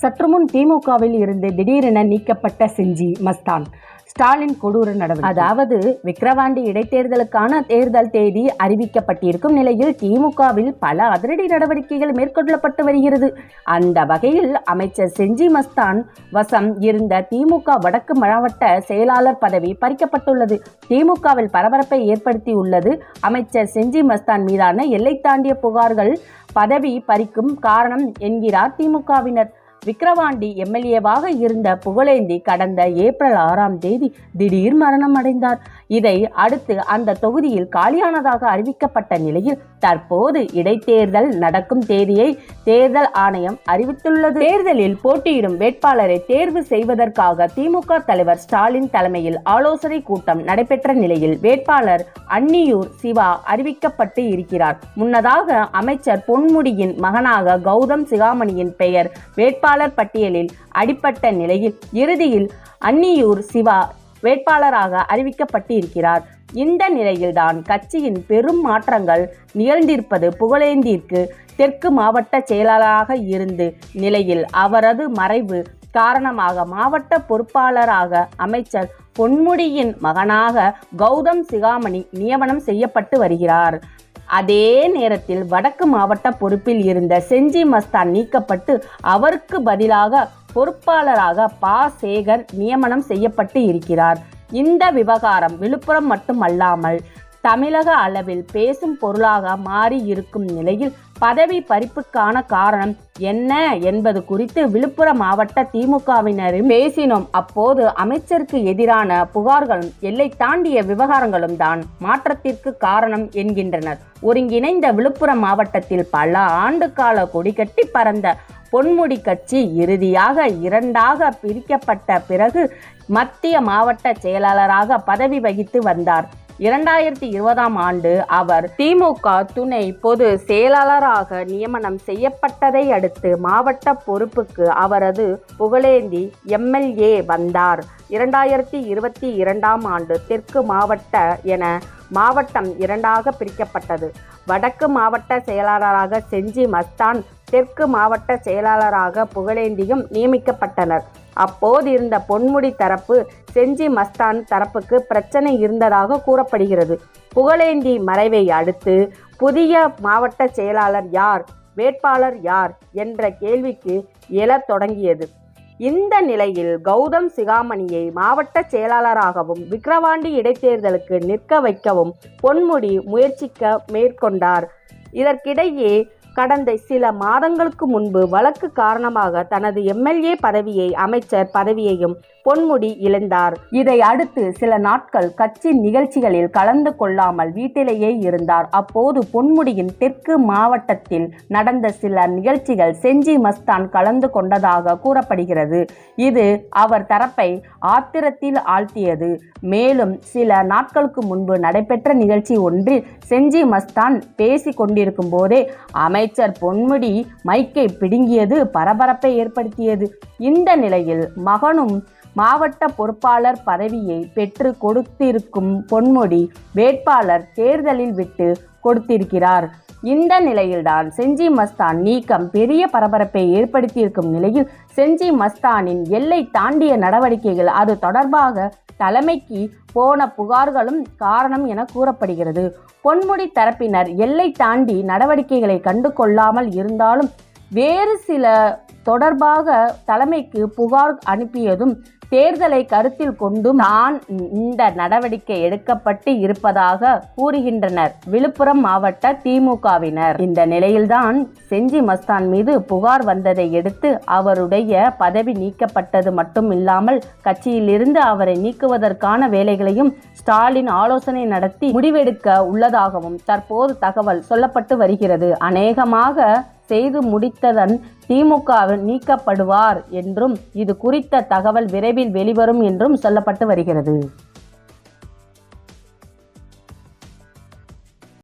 சற்றுமுன் திமுகவில் இருந்து திடீரென நீக்கப்பட்ட செஞ்சி மஸ்தான். ஸ்டாலின் கொடூர நடவடிக்கை. அதாவது விக்கிரவாண்டி இடைத்தேர்தலுக்கான தேர்தல் தேதி அறிவிக்கப்பட்டிருக்கும் நிலையில் திமுகவில் பல அதிரடி நடவடிக்கைகள் மேற்கொள்ளப்பட்டு வருகிறது. அந்த வகையில் அமைச்சர் செஞ்சி மஸ்தான் வசம் இருந்த திமுக வடக்கு மாவட்ட செயலாளர் பதவி பறிக்கப்பட்டுள்ளது. திமுகவில் பரபரப்பை ஏற்படுத்தியுள்ளது அமைச்சர் செஞ்சி மஸ்தான் மீதான எல்லை தாண்டிய புகார்கள் பதவி பறிக்கும் காரணம் என்கிறார் திமுகவினர். விக்கிரவாண்டி எம்எல்ஏவாக இருந்த புகழேந்தி கடந்த ஏப்ரல் ஆறாம் தேதி திடீர் மரணம் அடைந்தார். இதை அடுத்து அந்த தொகுதியில் காலியானதாக அறிவிக்கப்பட்ட நிலையில் தற்போது இடைத்தேர்தல் நடக்கும் தேதியை தேர்தல் ஆணையம் அறிவித்துள்ளது. தேர்தலில் போட்டியிடும் வேட்பாளரை தேர்வு செய்வதற்காக திமுக தலைவர் ஸ்டாலின் தலைமையில் ஆலோசனை கூட்டம் நடைபெற்ற நிலையில் வேட்பாளர் அன்னியூர் சிவா அறிவிக்கப்பட்டு இருக்கிறார். முன்னதாக அமைச்சர் பொன்முடியின் மகனாக கௌதம் சிகாமணியின் பெயர் வேட்பாளர் பட்டியலில் அடிப்பட்ட நிலையில் இறுதியில் அன்னியூர் சிவா வேட்பாளராக அறிவிக்கப்பட்டு இருக்கிறார். இந்த நிலையில்தான் கட்சியின் பெரும் மாற்றங்கள் நிகழ்ந்திருப்பது புகழேந்திற்கு தெற்கு மாவட்ட செயலாளராக இருந்து நிலையில் அவரது மறைவு காரணமாக மாவட்ட பொறுப்பாளராக அமைச்சர் பொன்முடியின் மகனாக கௌதம் சிகாமணி நியமனம் செய்யப்பட்டு வருகிறார். அதே நேரத்தில் வடக்கு மாவட்ட பொறுப்பில் இருந்த செஞ்சி மஸ்தான் நீக்கப்பட்டு அவருக்கு பதிலாக பொறுப்பாளராக பா. சேகர் நியமனம் செய்யப்பட்டு இருக்கிறார். இந்த விவகாரம் விழுப்புரம் மட்டுமல்லாமல் தமிழக அளவில் பேசும் பொருளாக மாறி இருக்கும் நிலையில் பதவி பறிப்புக்கான காரணம் என்ன என்பது குறித்து விழுப்புரம் மாவட்ட திமுகவினரும் பேசினோம். அப்போது அமைச்சருக்கு எதிரான புகார்களும் எல்லை தாண்டிய விவகாரங்களும் தான் மாற்றத்திற்கு காரணம் என்கின்றனர். ஒருங்கிணைந்த விழுப்புரம் மாவட்டத்தில் பல ஆண்டு கால கொடிகட்டி பறந்த பொன்முடி கட்சி இறுதியாக இரண்டாக பிரிக்கப்பட்ட பிறகு மத்திய மாவட்ட செயலாளராக பதவி வகித்து வந்தார். இரண்டாயிரத்தி இருபதாம் ஆண்டு அவர் திமுக துணை பொது செயலாளராக நியமனம் செய்யப்பட்டதை அடுத்து மாவட்ட பொறுப்புக்கு அவரது புகழேந்தி எம்எல்ஏ வந்தார். இரண்டாயிரத்தி இருபத்தி இரண்டாம் ஆண்டு தெற்கு மாவட்ட என மாவட்டம் இரண்டாக பிரிக்கப்பட்டது. வடக்கு மாவட்ட செயலாளராக செஞ்சி மஸ்தான் தெற்கு மாவட்ட செயலாளராக புகழேந்தியும் நியமிக்கப்பட்டனர். அப்போது இருந்த பொன்முடி தரப்பு செஞ்சி மஸ்தான் தரப்புக்கு பிரச்சனை இருந்ததாக கூறப்படுகிறது. புகழேந்தி மறைவை அடுத்து புதிய மாவட்ட செயலாளர் யார் வேட்பாளர் யார் என்ற கேள்விக்கு எழத் தொடங்கியது. இந்த நிலையில் கௌதம் சிகாமணியை மாவட்ட செயலாளராகவும் விக்கிரவாண்டி இடைத்தேர்தலுக்கு நிற்க வைக்கவும் பொன்முடி முயற்சிக்க மேற்கொண்டார். இதற்கிடையே கடந்த சில மாதங்களுக்கு முன்பு வழக்கு காரணமாக தனது எம்எல்ஏ பதவியை அமைச்சர் பதவியையும் பொன்முடி இழந்தார். இதை அடுத்து சில நாட்கள் கட்சி நிகழ்ச்சிகளில் கலந்து கொள்ளாமல் வீட்டிலேயே இருந்தார். அப்போது பொன்முடியின் தெற்கு மாவட்டத்தில் நடந்த சில நிகழ்ச்சிகள் செஞ்சி மஸ்தான் கலந்து கொண்டதாக கூறப்படுகிறது. இது அவர் தரப்பை ஆத்திரத்தில் ஆழ்த்தியது. மேலும் சில நாட்களுக்கு முன்பு நடைபெற்ற நிகழ்ச்சி ஒன்றில் செஞ்சி மஸ்தான் பேசி கொண்டிருக்கும் போதே அமைச்சர் பொன்முடி மைக்கை பிடுங்கியது பரபரப்பை ஏற்படுத்தியது. இந்த நிலையில் மகனும் மாவட்ட பொறுப்பாளர் பதவியை பெற்று கொடுத்திருக்கும் பொன்முடி வேட்பாளர் தேர்தலில் விட்டு கொடுத்திருக்கிறார். இந்த நிலையில்தான் செஞ்சி மஸ்தான் நீக்கம் பெரிய பரபரப்பை ஏற்படுத்தியிருக்கும் நிலையில் செஞ்சி மஸ்தானின் எல்லை தாண்டிய நடவடிக்கைகள் அது தொடர்பாக தலைமைக்கு போன புகார்களும் காரணம் என கூறப்படுகிறது. பொன்முடி தரப்பினர் எல்லை தாண்டி நடவடிக்கைகளை கண்டு கொள்ளாமல் இருந்தாலும் வேறு சில தொடர்பாக தலைமைக்கு புகார் அனுப்பியதும் தேர்தலை கருத்தில் கொண்டும் தான் இந்த நடவடிக்கை எடுக்கப்பட்டு இருப்பதாக கூறுகின்றனர். விழுப்புரம் மாவட்ட திமுகவினர். இந்த நிலையில்தான் செஞ்சி மஸ்தான் மீது புகார் வந்ததை எடுத்து அவருடைய பதவி நீக்கப்பட்டது மட்டும் இல்லாமல் கட்சியிலிருந்து அவரை நீக்குவதற்கான வேலைகளையும் ஸ்டாலின் ஆலோசனை நடத்தி முடிவெடுக்க உள்ளதாகவும் தற்போது தகவல் சொல்லப்பட்டு வருகிறது. அநேகமாக செய்து முடித்ததன் திமுகவில் நீக்கப்படுவார் என்றும் இது குறித்த தகவல் விரைவில் வெளிவரும் என்றும் சொல்லப்பட்டு வருகிறது.